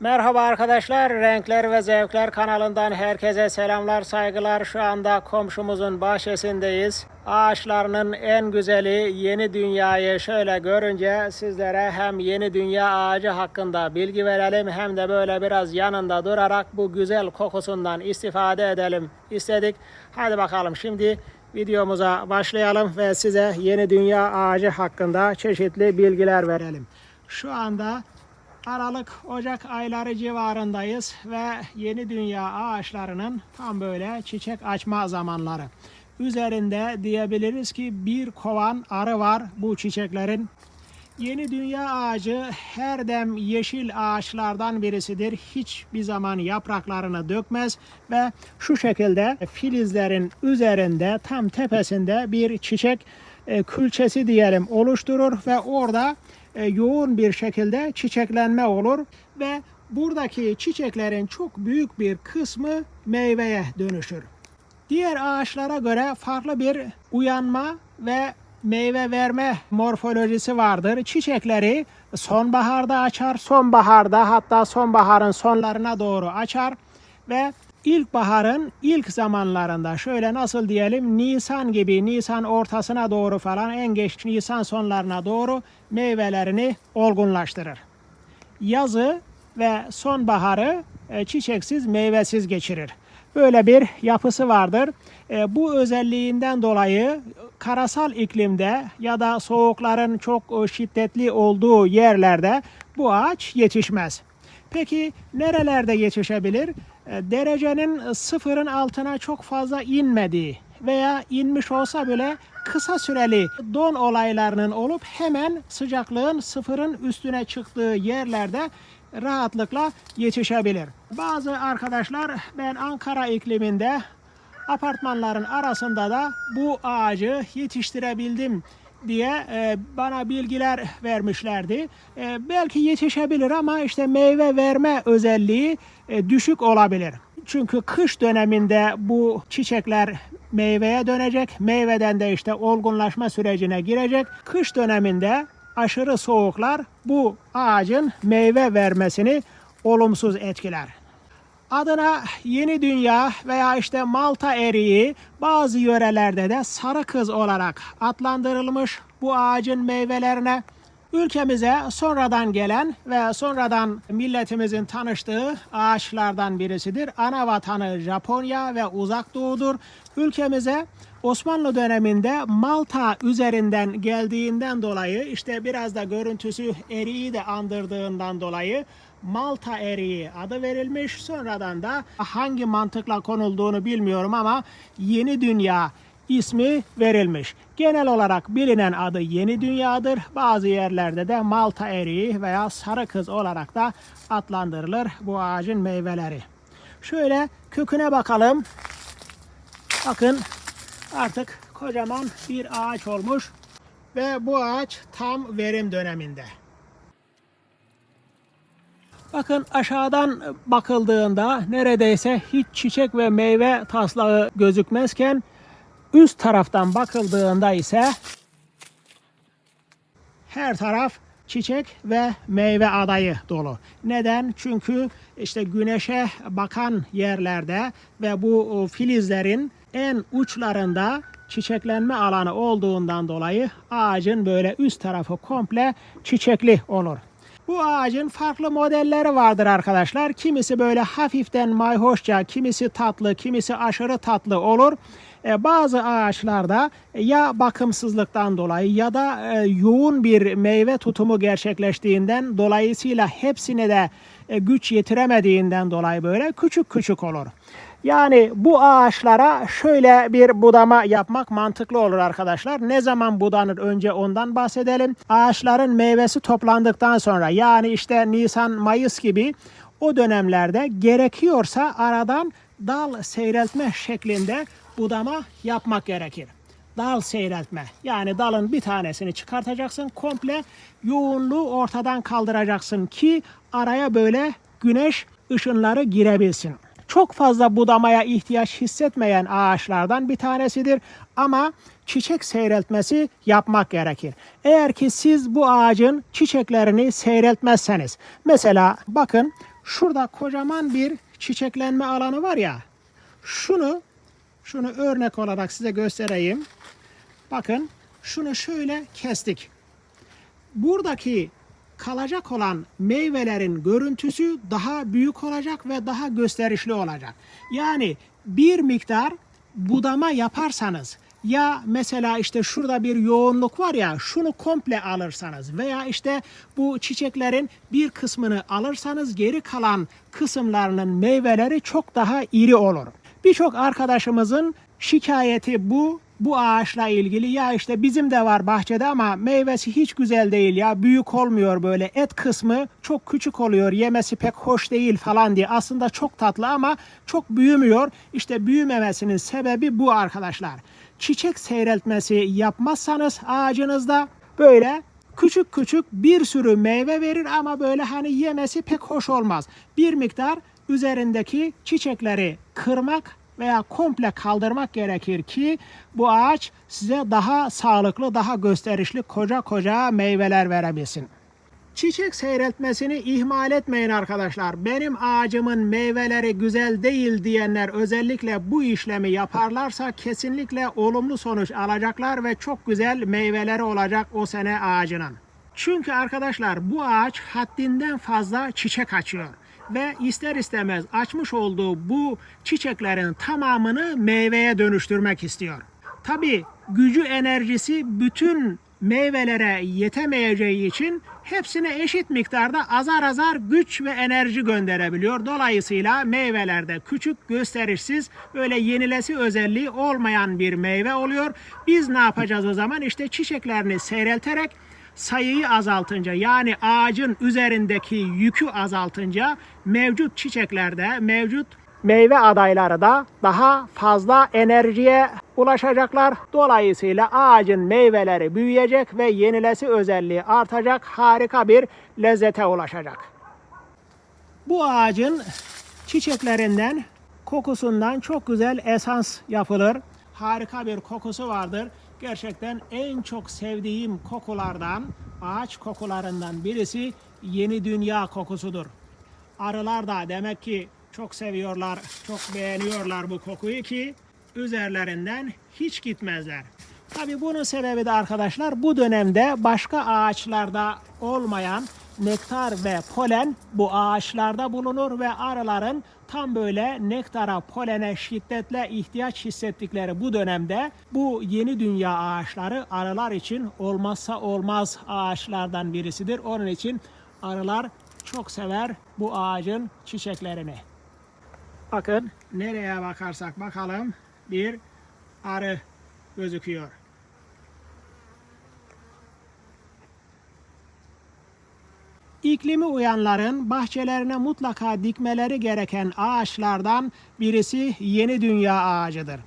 Merhaba arkadaşlar, Renkler ve Zevkler kanalından herkese selamlar, saygılar. Şu anda komşumuzun bahçesindeyiz. Ağaçlarının en güzeli yeni dünyayı şöyle görünce sizlere hem yeni dünya ağacı hakkında bilgi verelim hem de böyle biraz yanında durarak bu güzel kokusundan istifade edelim istedik. Hadi bakalım şimdi videomuza başlayalım ve size yeni dünya ağacı hakkında çeşitli bilgiler verelim. Şu anda Aralık, Ocak ayları civarındayız ve yeni dünya ağaçlarının tam böyle çiçek açma zamanları. Üzerinde diyebiliriz ki bir kovan arı var bu çiçeklerin. Yeni dünya ağacı her dem yeşil ağaçlardan birisidir. Hiçbir zaman yapraklarını dökmez ve şu şekilde filizlerin üzerinde tam tepesinde bir çiçek e, külçesi diyelim oluşturur ve orada e, yoğun bir şekilde çiçeklenme olur ve buradaki çiçeklerin çok büyük bir kısmı meyveye dönüşür. Diğer ağaçlara göre farklı bir uyanma ve meyve verme morfolojisi vardır. Çiçekleri sonbaharda açar, sonbaharda hatta sonbaharın sonlarına doğru açar ve ilkbaharın ilk zamanlarında şöyle nasıl diyelim Nisan gibi Nisan ortasına doğru falan en geç Nisan sonlarına doğru meyvelerini olgunlaştırır. Yazı ve sonbaharı e, çiçeksiz meyvesiz geçirir. Böyle bir yapısı vardır. E, Bu özelliğinden dolayı karasal iklimde ya da soğukların çok e, şiddetli olduğu yerlerde bu ağaç yetişmez. Peki nerelerde yetişebilir? Derecenin sıfırın altına çok fazla inmediği veya inmiş olsa bile kısa süreli don olaylarının olup hemen sıcaklığın sıfırın üstüne çıktığı yerlerde rahatlıkla yetişebilir. Bazı arkadaşlar ben Ankara ikliminde apartmanların arasında da bu ağacı yetiştirebildim diye e, bana bilgiler vermişlerdi. E, belki yetişebilir ama işte meyve verme özelliği e, düşük olabilir. Çünkü kış döneminde bu çiçekler meyveye dönecek. Meyveden de işte olgunlaşma sürecine girecek. Kış döneminde aşırı soğuklar bu ağacın meyve vermesini olumsuz etkiler. Adına yeni dünya veya işte Malta eriği bazı yörelerde de sarı kız olarak adlandırılmış bu ağacın meyvelerine. Ülkemize sonradan gelen ve sonradan milletimizin tanıştığı ağaçlardan birisidir. Ana vatanı Japonya ve Uzak Doğu'dur. Ülkemize Osmanlı döneminde Malta üzerinden geldiğinden dolayı işte biraz da görüntüsü eriği de andırdığından dolayı Malta eriği adı verilmiş. Sonradan da hangi mantıkla konulduğunu bilmiyorum ama Yeni Dünya ismi verilmiş. Genel olarak bilinen adı Yeni Dünya'dır. Bazı yerlerde de Malta eriği veya sarı kız olarak da adlandırılır bu ağacın meyveleri. Şöyle köküne bakalım. Bakın artık kocaman bir ağaç olmuş ve bu ağaç tam verim döneminde. Bakın aşağıdan bakıldığında neredeyse hiç çiçek ve meyve taslağı gözükmezken üst taraftan bakıldığında ise her taraf çiçek ve meyve adayı dolu. Neden? Çünkü işte güneşe bakan yerlerde ve bu filizlerin en uçlarında çiçeklenme alanı olduğundan dolayı ağacın böyle üst tarafı komple çiçekli olur. Bu ağacın farklı modelleri vardır arkadaşlar. Kimisi böyle hafiften mayhoşça, kimisi tatlı, kimisi aşırı tatlı olur. E, bazı ağaçlarda ya bakımsızlıktan dolayı ya da e, yoğun bir meyve tutumu gerçekleştiğinden dolayısıyla hepsine de e, güç yetiremediğinden dolayı böyle küçük küçük olur. Yani bu ağaçlara şöyle bir budama yapmak mantıklı olur arkadaşlar. Ne zaman budanır önce ondan bahsedelim. Ağaçların meyvesi toplandıktan sonra yani işte Nisan Mayıs gibi o dönemlerde gerekiyorsa aradan dal seyreltme şeklinde budama yapmak gerekir. Dal seyreltme. Yani dalın bir tanesini çıkartacaksın. Komple yoğunluğu ortadan kaldıracaksın ki araya böyle güneş ışınları girebilsin çok fazla budamaya ihtiyaç hissetmeyen ağaçlardan bir tanesidir ama çiçek seyreltmesi yapmak gerekir. Eğer ki siz bu ağacın çiçeklerini seyreltmezseniz mesela bakın şurada kocaman bir çiçeklenme alanı var ya. Şunu şunu örnek olarak size göstereyim. Bakın şunu şöyle kestik. Buradaki kalacak olan meyvelerin görüntüsü daha büyük olacak ve daha gösterişli olacak. Yani bir miktar budama yaparsanız ya mesela işte şurada bir yoğunluk var ya şunu komple alırsanız veya işte bu çiçeklerin bir kısmını alırsanız geri kalan kısımlarının meyveleri çok daha iri olur. Birçok arkadaşımızın şikayeti bu bu ağaçla ilgili. Ya işte bizim de var bahçede ama meyvesi hiç güzel değil ya büyük olmuyor böyle. Et kısmı çok küçük oluyor yemesi pek hoş değil falan diye. Aslında çok tatlı ama çok büyümüyor. İşte büyümemesinin sebebi bu arkadaşlar. Çiçek seyreltmesi yapmazsanız ağacınızda böyle küçük küçük bir sürü meyve verir ama böyle hani yemesi pek hoş olmaz. Bir miktar üzerindeki çiçekleri kırmak veya komple kaldırmak gerekir ki bu ağaç size daha sağlıklı, daha gösterişli koca koca meyveler verebilsin. Çiçek seyreltmesini ihmal etmeyin arkadaşlar. Benim ağacımın meyveleri güzel değil diyenler özellikle bu işlemi yaparlarsa kesinlikle olumlu sonuç alacaklar ve çok güzel meyveleri olacak o sene ağacının. Çünkü arkadaşlar bu ağaç haddinden fazla çiçek açıyor ve ister istemez açmış olduğu bu çiçeklerin tamamını meyveye dönüştürmek istiyor. Tabi gücü enerjisi bütün meyvelere yetemeyeceği için hepsine eşit miktarda azar azar güç ve enerji gönderebiliyor. Dolayısıyla meyvelerde küçük, gösterişsiz, böyle yenilesi özelliği olmayan bir meyve oluyor. Biz ne yapacağız o zaman? İşte çiçeklerini seyrelterek sayıyı azaltınca yani ağacın üzerindeki yükü azaltınca mevcut çiçeklerde mevcut meyve adayları da daha fazla enerjiye ulaşacaklar. Dolayısıyla ağacın meyveleri büyüyecek ve yenilesi özelliği artacak. Harika bir lezzete ulaşacak. Bu ağacın çiçeklerinden, kokusundan çok güzel esans yapılır. Harika bir kokusu vardır. Gerçekten en çok sevdiğim kokulardan, ağaç kokularından birisi yeni dünya kokusudur. Arılar da demek ki çok seviyorlar, çok beğeniyorlar bu kokuyu ki üzerlerinden hiç gitmezler. Tabi bunun sebebi de arkadaşlar bu dönemde başka ağaçlarda olmayan nektar ve polen bu ağaçlarda bulunur ve arıların tam böyle nektara, polene şiddetle ihtiyaç hissettikleri bu dönemde bu yeni dünya ağaçları arılar için olmazsa olmaz ağaçlardan birisidir. Onun için arılar çok sever bu ağacın çiçeklerini. Bakın nereye bakarsak bakalım bir arı gözüküyor. İklimi uyanların bahçelerine mutlaka dikmeleri gereken ağaçlardan birisi yeni dünya ağacıdır.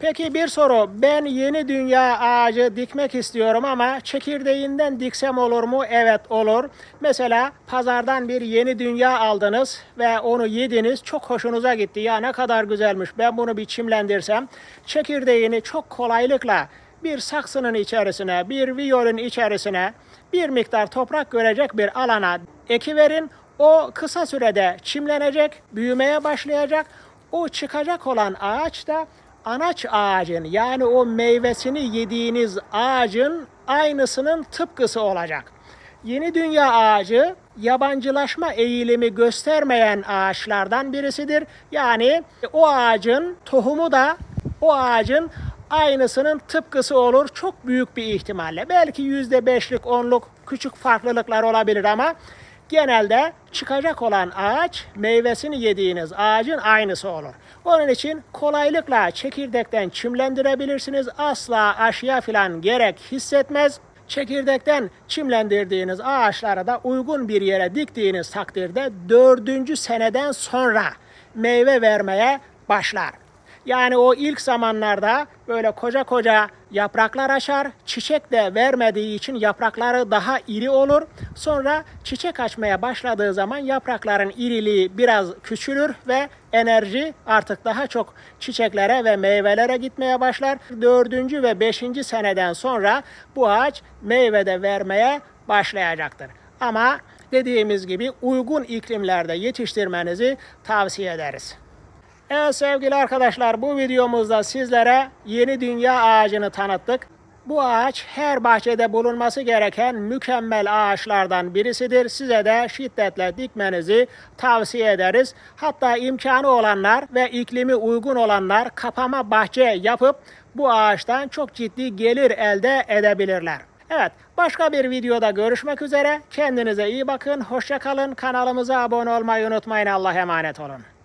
Peki bir soru. Ben yeni dünya ağacı dikmek istiyorum ama çekirdeğinden diksem olur mu? Evet olur. Mesela pazardan bir yeni dünya aldınız ve onu yediniz. Çok hoşunuza gitti. Ya ne kadar güzelmiş. Ben bunu bir çimlendirsem. Çekirdeğini çok kolaylıkla bir saksının içerisine, bir viyolun içerisine bir miktar toprak görecek bir alana ekiverin. O kısa sürede çimlenecek, büyümeye başlayacak. O çıkacak olan ağaç da anaç ağacın yani o meyvesini yediğiniz ağacın aynısının tıpkısı olacak. Yeni dünya ağacı yabancılaşma eğilimi göstermeyen ağaçlardan birisidir. Yani o ağacın tohumu da o ağacın aynısının tıpkısı olur çok büyük bir ihtimalle. Belki yüzde beşlik, onluk küçük farklılıklar olabilir ama genelde çıkacak olan ağaç meyvesini yediğiniz ağacın aynısı olur. Onun için kolaylıkla çekirdekten çimlendirebilirsiniz. Asla aşıya falan gerek hissetmez. Çekirdekten çimlendirdiğiniz ağaçları da uygun bir yere diktiğiniz takdirde dördüncü seneden sonra meyve vermeye başlar. Yani o ilk zamanlarda böyle koca koca yapraklar açar. Çiçek de vermediği için yaprakları daha iri olur. Sonra çiçek açmaya başladığı zaman yaprakların iriliği biraz küçülür ve enerji artık daha çok çiçeklere ve meyvelere gitmeye başlar. Dördüncü ve beşinci seneden sonra bu ağaç meyve de vermeye başlayacaktır. Ama dediğimiz gibi uygun iklimlerde yetiştirmenizi tavsiye ederiz. Evet sevgili arkadaşlar bu videomuzda sizlere yeni dünya ağacını tanıttık. Bu ağaç her bahçede bulunması gereken mükemmel ağaçlardan birisidir. Size de şiddetle dikmenizi tavsiye ederiz. Hatta imkanı olanlar ve iklimi uygun olanlar kapama bahçe yapıp bu ağaçtan çok ciddi gelir elde edebilirler. Evet, başka bir videoda görüşmek üzere. Kendinize iyi bakın, hoşça kalın. Kanalımıza abone olmayı unutmayın. Allah'a emanet olun.